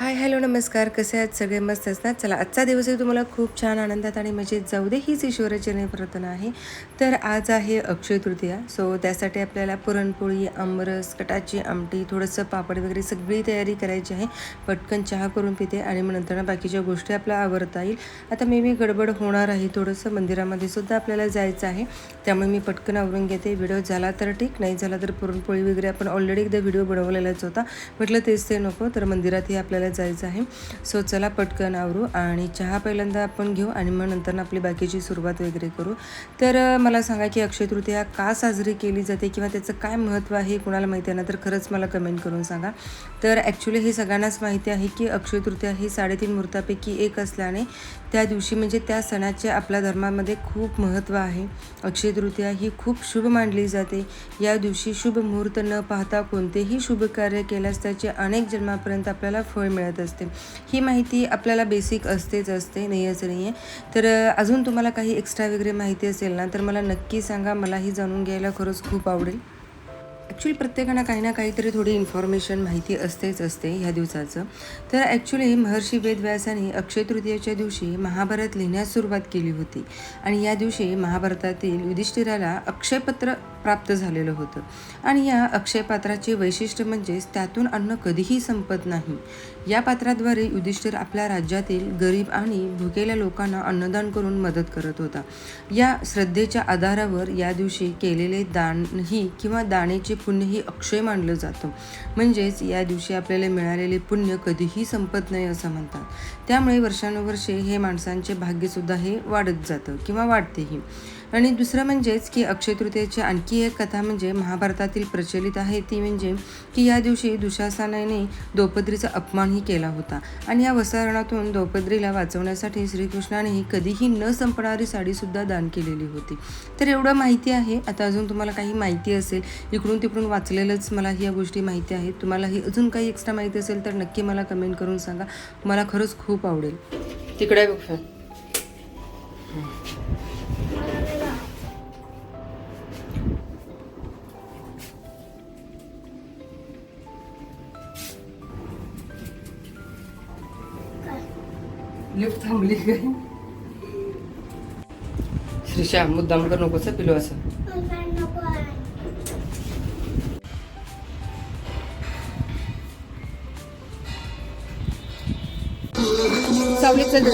Hi hello नमस्कार. कसे आहेत? सगळे मस्त असतात? चला आजचा दिवसही तुम्हाला खूप छान आनंदात आणि मजेत जाऊ दे. हीच ईश्वराचरणी प्रार्थना आहे. तर आज आहे अक्षय तृतीया. सो त्यासाठी आपल्याला पुरणपोळी आमरस कटाची आमटी थोडंसं पापड वगैरे सगळी तयारी करायची आहे. पटकन चहा करून पिते आणि मग नंतर बाकीच्या गोष्टी आपल्या आवडता येईल. आता मे बी गडबड होणार आहे थोडंसं. मंदिरामध्ये सुद्धा आपल्याला जायचं आहे. त्यामुळे मी पटकन आवरून घेते. व्हिडिओ झाला तर ठीक नाही झाला तर पुरणपोळी वगैरे आपण ऑलरेडी एकदा व्हिडिओ बनवलेलाच होता. म्हटलं तेच ते नको. तर मंदिरातही आपल्याला जायचं आहे. सो चला पटकन आवरू आणि चहा पहिल्यांदा आपण घेऊ आणि मग नंतर आपली बाकीची सुरुवात वगैरे करू. तर मला सांगा की अक्षय तृतीया का साजरी केली जाते किंवा त्याचं काय महत्त्व आहे कुणाला माहिती आहे ना? तर खरंच मला कमेंट करून सांगा. तर ॲक्च्युली हे सगळ्यांनाच माहिती आहे की अक्षय तृतीया ही साडेतीन मुहूर्तापैकी एक असल्याने त्या दिवशी म्हणजे त्या सणाचे आपल्या धर्मामध्ये खूप महत्त्व आहे. अक्षय तृतीया ही खूप शुभ मानली जाते. या दिवशी शुभ मुहूर्त न पाहता कोणतेही शुभ कार्य केल्यास त्याचे अनेक जन्मापर्यंत आपल्याला फळ मिळते. असते. ही माहिती आपल्याला बेसिक असतेच असते नाही असं नाही आहे तर अजून तुम्हाला काही एक्स्ट्रा वगैरे माहिती असेल ना तर मला नक्की सांगा. मलाही जाणून घ्यायला खरंच खूप आवडेल. ॲक्च्युली प्रत्येकानं काही ना काहीतरी थोडी इन्फॉर्मेशन माहिती असतेच असते ह्या दिवसाचं. तर ॲक्च्युली महर्षी वेदव्यासाने अक्षय तृतीयेच्या दिवशी महाभारत लिहिण्यास सुरुवात केली होती. आणि या दिवशी महाभारतातील युधिष्ठिराला अक्षयपत्र प्राप्त झालेलं होतं. आणि या अक्षय पात्राचे वैशिष्ट्य म्हणजेच त्यातून अन्न कधीही संपत नाही. या पात्राद्वारे युधिष्ठिर आपल्या राज्यातील गरीब आणि भुकेल्या लोकांना अन्नदान करून मदत करत होता. या श्रद्धेच्या आधारावर या दिवशी केलेले दानही किंवा दानेचे पुण्यही अक्षय मानलं जातं. म्हणजेच या दिवशी आपल्याला मिळालेले पुण्य कधीही संपत नाही असं म्हणतात. त्यामुळे वर्षानुवर्षे हे माणसांचे भाग्यसुद्धा हे वाढत जातं किंवा वाढतेही. आणि दुसरं म्हणजेच की अक्षय तृतीयेची आणखी एक कथा म्हणजे महाभारतातील प्रचलित आहे ती म्हणजे की या दिवशी दुशासनाने द्रौपदीचा अपमानही केला होता. आणि या वसारणातून द्रौपदीला वाचवण्यासाठी श्रीकृष्णानेही कधीही न संपणारी साडीसुद्धा दान केलेली होती. तर एवढं माहिती आहे. आता अजून तुम्हाला काही माहिती असेल इकडून तिकडून वाचलेलंच मला या गोष्टी माहिती आहेत. तुम्हालाही अजून काही एक्स्ट्रा माहिती असेल तर नक्की मला कमेंट करून सांगा. मला खरंच खूप आवडेल. तिकडे बघ लिफ्ट थांबली काय? श्रीशा मुद्दाम कर नकोस हं, पिलू असं. सावलीत चल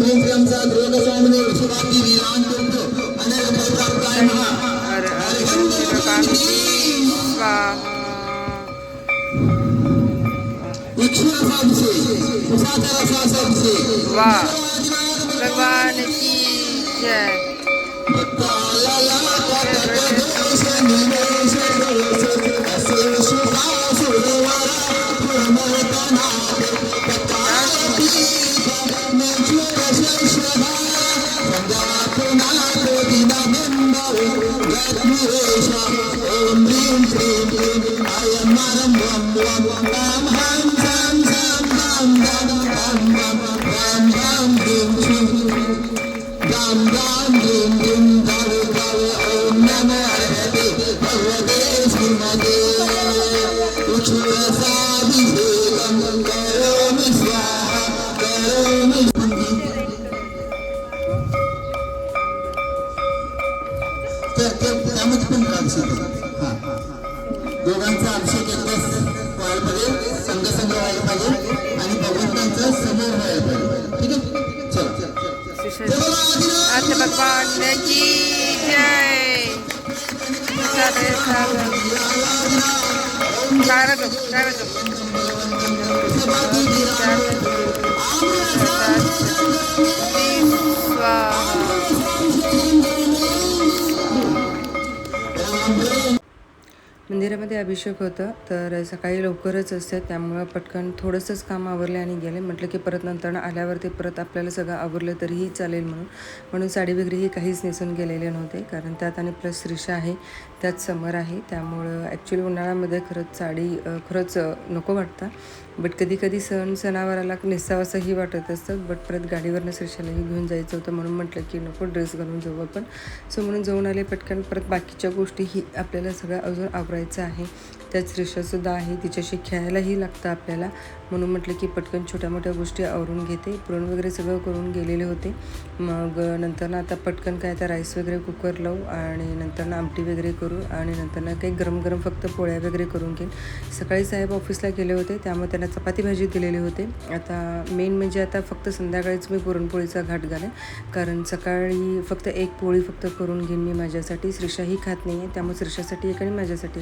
ओम ह्रीं श्रीं सा ध्रुवक स्वामिने विश्ववादी वीरान करतो अनेक प्रकार काय इच्छुरासांचे उसाचारासांचे वाह। भगवान की जय। त्यामध्ये पण अभिषेक. हा. दोघांचा अभिषेक एकदाच व्हायला पाहिजे संघ संघ व्हायला पाहिजे आणि भगवंतांचा समोर व्हायला पाहिजे. ठीक आहे? चला. भगवान की जय. साधे साधे. मंदिरामध्ये अभिषेक होतं. तर सकाळी लवकरच असते. त्यामुळं पटकन थोडंसंच काम आवरले आणि गेले. म्हटलं की परत नंतर आल्यावरती परत आपल्याला सगळं आवरलं तरीही चालेल म्हणून. म्हणून साडी वगैरेही काहीच नेसून गेलेले नव्हते. कारण त्यात आणि प्लस रिक्षा आहे. त्यात समर आहे. त्यामुळं ॲक्च्युली उन्हाळ्यामध्ये खरंच साडी खरंच नको वाटतं. बट कधी कधी सण सणावाराला नेसावासंही वाटत असतं. बट परत गाडीवरनं श्रीशालाही घेऊन जायचं होतं. म्हणून म्हटलं की नको ड्रेस घालून जाऊ आपण. सो म्हणून जाऊन आले पटकन. परत बाकीच्या गोष्टीही आपल्याला सगळं अजून आवरायचं आहे. त्याच श्रीषासुद्धा आहे. तिच्याशी खेळायलाही लागतं आपल्याला. म्हणून म्हटलं की पटकन छोट्या मोठ्या गोष्टी आवरून घेते. पुरण वगैरे सगळं करून गेलेले होते. मग नंतर ना आता पटकन काय आता राईस वगैरे कुकर लावू आणि नंतर ना आमटी वगैरे करू आणि नंतर ना काही गरम गरम फक्त पोळ्या वगैरे करून घेईन. सकाळी साहेब ऑफिसला गेले होते त्यामुळे त्यांना चपाती भाजी दिलेली होते. आता मेन म्हणजे आता फक्त संध्याकाळीच मी पुरणपोळीचा घाट घालेन. कारण सकाळी फक्त एक पोळी फक्त करून घेईन मी माझ्यासाठी. श्रीषाही खात नाही आहे त्यामुळे श्रीषासाठी एक आणि माझ्यासाठी.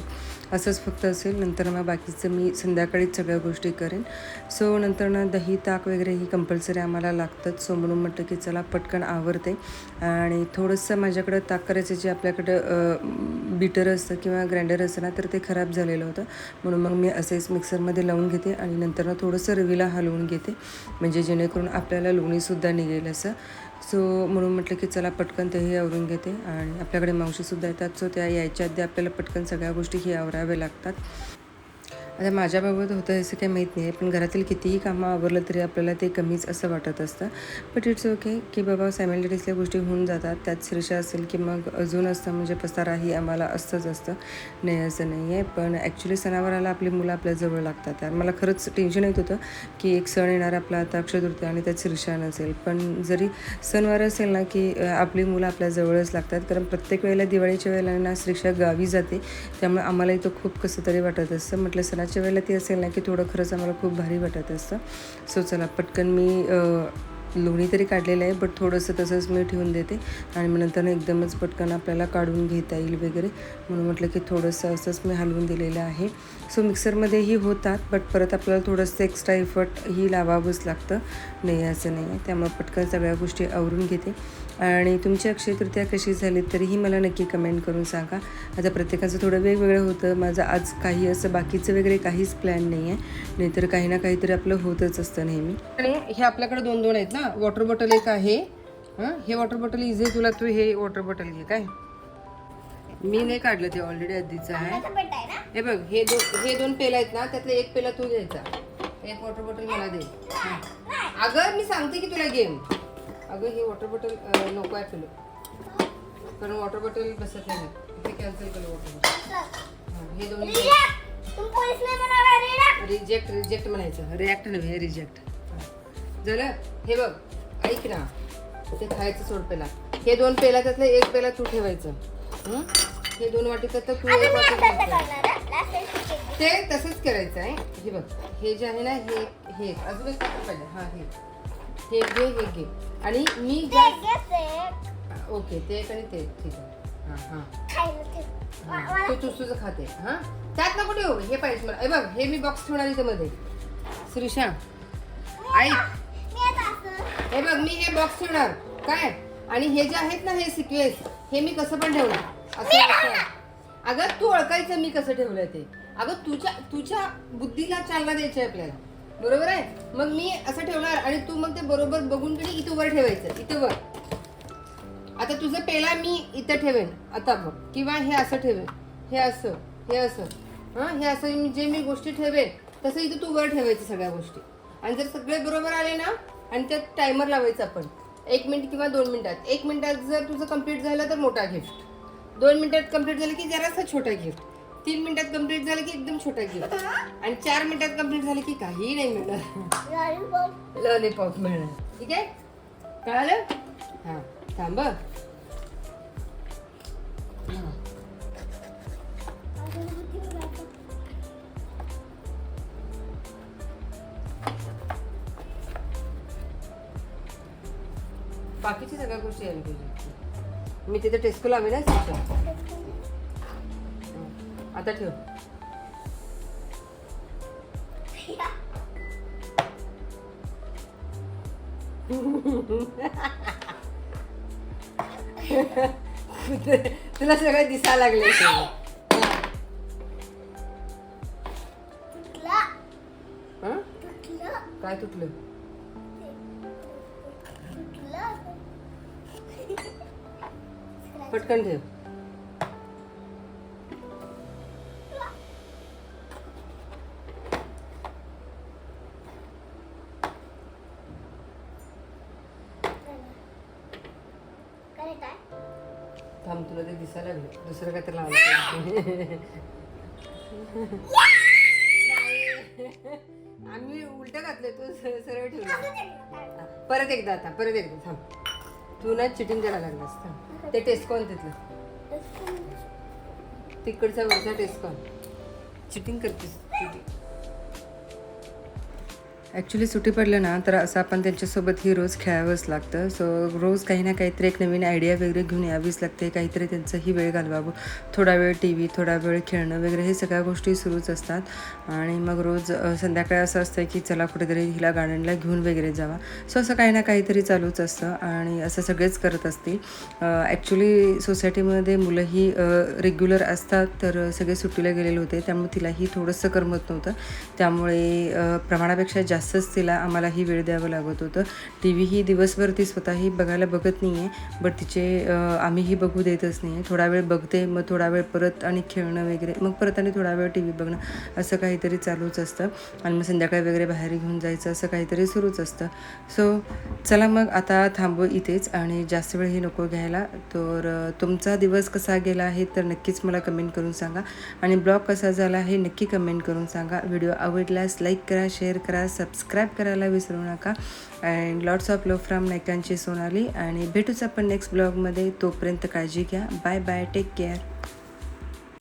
असंच फक्त असेल. नंतर मग बाकीचं मी संध्याकाळीच सगळ्या गोष्टी करेन. सो नंतर ना दही ताक वगैरे ही कंपल्सरी आम्हाला लागतात. सो म्हणून म्हटलं की चला पटकन आवरते. आणि थोडंसं माझ्याकडं ताक करायचं जे आपल्याकडं बीटर असतं किंवा ग्राइंडर असतं ना तर ते खराब झालेलं होतं. म्हणून मग मी असेच मिक्सरमध्ये लावून घेते आणि नंतर ना थोडंसं रवीला हलवून घेते. म्हणजे जेणेकरून आपल्याला लोणीसुद्धा निघेल असं. सो म्हणून म्हटलं की चला पटकन तेही आवरून घेते. आणि आपल्याकडे मावशीसुद्धा येतात. सो त्या यायच्या आधी आपल्याला पटकन सगळ्या गोष्टी ही आवराव्या लागतात. आता माझ्याबाबत होतं असं काही माहीत नाही आहे पण घरातील कितीही कामं आवरलं तरी आपल्याला ते कमीच असं वाटत असतं. बट इट्स ओके की बाबा सॅमिलिटीजल्या गोष्टी होऊन जातात त्यात शीर्ष असेल की मग अजून असतं म्हणजे पसाराही आम्हाला असतंच असतं. नाही असं नाही आहे पण ॲक्च्युली सणावाराला आपली मुलं आपल्या जवळ लागतात. तर मला खरंच टेन्शन येत होतं की एक सण येणार आपला आता अक्षयतृतीय आणि त्यात शीर्षा नसेल. पण जरी सणवार असेल ना की आपली मुलं आपल्या जवळच लागतात कारण प्रत्येक वेळेला दिवाळीच्या वेळेला ना श्रीषा गावी जाते त्यामुळे आम्हालाही तो खूप कसं तरी वाटत असतं. म्हटलं सणा सणाच्या वेळेला ती असेल ना की थोडं खरंच आम्हाला खूप भारी वाटत असतं. सो चला पटकन मी लोणी तरी काढलेलं आहे बट थोडंसं तसंच मी ठेवून देते. आणि मग नंतर एकदमच पटकन आपल्याला काढून घेता येईल वगैरे. म्हणून म्हटलं की थोडंसं असंच मी हलवून दिलेलं आहे. सो मिक्सरमध्येही होतात बट परत आपल्याला थोडंसं एक्स्ट्रा एफर्ट ही लावावंच लागतं. नाही असं नाही आहे. त्यामुळे पटकन सगळ्या गोष्टी आवरून घेते. आणि तुमची अक्षय तृतीया कशी झाली तरीही मला नक्की कमेंट करून सांगा. आता प्रत्येकाचं थोडं वेगवेगळं होतं. माझं आज काही असं बाकीचं वगैरे काहीच प्लॅन नाही आहे नाहीतर काही ना काहीतरी आपलं होतच असतं नेहमी. आणि हे आपल्याकडे दोन दोन आहेत ना. वॉटर बॉटल एक आहे. हां? हे वॉटर बॉटल इझी तुला? तू हे वॉटर बॉटल घे. काय? मी नाही काढलं ते ऑलरेडी आधीचं आहे. हे बघ हे दोन हे दोन पेला आहेत ना त्यातले एक पेला तू घ्यायचा. एक वॉटर बॉटल मला दे. अगं मी सांगते की तुला गेम. अगं हे वॉटर बॉटल नको आहे तुला. कारण वॉटर बॉटल बसत नाही. हे कॅन्सल केलं वॉटर बॉटल हे दोन रिजेक्ट रिजेक्ट म्हणायचं. रिॲक्ट नव्हे रिजेक्ट झालं? हे बघ ऐक ना. ते खायचं सोड पेला हे दोन पेला त्यातलं एक पेला तू ठेवायचं. हं? दोन वाटी तर तू एक वाटी ते तसंच करायचं आहे. हे बघ हे जे आहे ना हे हे. अजून एक पाहिजे. हा हे. हे घे हे घे. आणि मी ओके ते आणि ते ठीक आहे. हां हां. हां. तू तू तुझं खाते. हां? त्यात नको ठेवू हे पाहिजे मला. हे बघ हे मी बॉक्स ठेवणार इथे मध्ये श्रीषा ऐक हे बघ मी हे बॉक्स ठेवणार. काय? आणि हे जे आहेत ना हे सिक्वेन्स हे मी कसं पण ठेवणार? असं. अगं तू ओळखायचं मी कसं ठेवलंय ते. अगं तुझ्या तुझ्या बुद्धीला चालना द्यायची आपल्याला. बरोबर आहे? मग मी असं ठेवणार आणि तू मग ते बरोबर बघून की इथं वर ठेवायचं इथे वर. आता तुझं पेला मी इथं ठेवेन आता बघ. किंवा हे असं ठेवेन हे असं हे असं. हां हे असं जे मी गोष्टी ठेवेन तसं इथं तू वर ठेवायचं सगळ्या गोष्टी. आणि जर सगळे बरोबर आले ना आणि त्यात टायमर लावायचं आपण एक मिनिट किंवा दोन मिनिटात. एक मिनिटात जर तुझं कंप्लीट झालं तर मोठा गिफ्ट दोन मिनिटात कंप्लीट झालं की जरासा छोटा गिफ्ट तीन मिनिटात कंप्लीट झालं की एकदम छोटा गिफ्ट आणि चार मिनिटात कंप्लीट झालं की काही नाही मिळणार लॉलीपॉप मिळणार ठीक आहे कळालं हां थांब हं. हां. बाकीची सगळ्या गोष्टी पाहिजे मी तिथे टेस्को लावे ना. आता ठेव. तुला सगळं दिसा लागले. काय तुटलं? पटकन ठेव. दुसरं काय तर लावलं नाही. आम्ही उलट घातले तू स- सरळ ठेवलं परत एकदा आता परत एकदा थांब. तू ना चिटिंग करायला लागलास थांब ते टेस्कॉन तिथलं. तिकडचा वरचा टेस्कॉन चिटिंग करतेस चिटिंग. ॲक्च्युली सुट्टी पडलं ना तर असं आपण त्यांच्यासोबत ही रोज खेळावंच लागतं. सो रोज काही ना काहीतरी एक नवीन आयडिया वगैरे घेऊन यावीच लागते. काहीतरी त्यांचंही वेळ घालवावं. थोडा वेळ टी व्ही थोडा वेळ खेळणं वगैरे हे सगळ्या गोष्टी सुरूच असतात. आणि मग रोज संध्याकाळी असं असतं की चला कुठेतरी हिला गार्डनला घेऊन वगैरे जावा. सो असं काही ना काहीतरी चालूच असतं आणि असं सगळेच करत असतील. ॲक्च्युली सोसायटीमध्ये मुलंही रेग्युलर असतात तर सगळे सुट्टीला गेलेले होते. त्यामुळे तिलाही थोडंसं करमत नव्हतं. त्यामुळे प्रमाणापेक्षा जास्त जास्तच तिला आम्हालाही वेळ द्यावं लागत होतं. टी व्ही ही दिवसभर ती स्वतःही बघायला बघत नाही आहे बट तिचे आम्हीही बघू देतच नाही आहे थोडा वेळ बघते मग थोडा वेळ परत आणि खेळणं वगैरे मग परत आणि थोडा वेळ टी व्ही बघणं असं काहीतरी चालूच असतं. आणि मग संध्याकाळी वगैरे बाहेर घेऊन जायचं असं काहीतरी सुरूच असतं. सो चला मग आता थांबू इथेच आणि जास्त वेळही नको घ्यायला. तर तुमचा दिवस कसा गेला आहे तर नक्कीच मला कमेंट करून सांगा. आणि ब्लॉग कसा झाला आहे नक्की कमेंट करून सांगा. व्हिडिओ आवडल्यास लाईक करा शेअर करा सबस्क्राईब करायला विसरू नका. And lots of love from नायकांची Sonali. आणि भेटूच आपण नेक्स्ट ब्लॉगमध्ये. तोपर्यंत काळजी घ्या. Bye bye. Take care.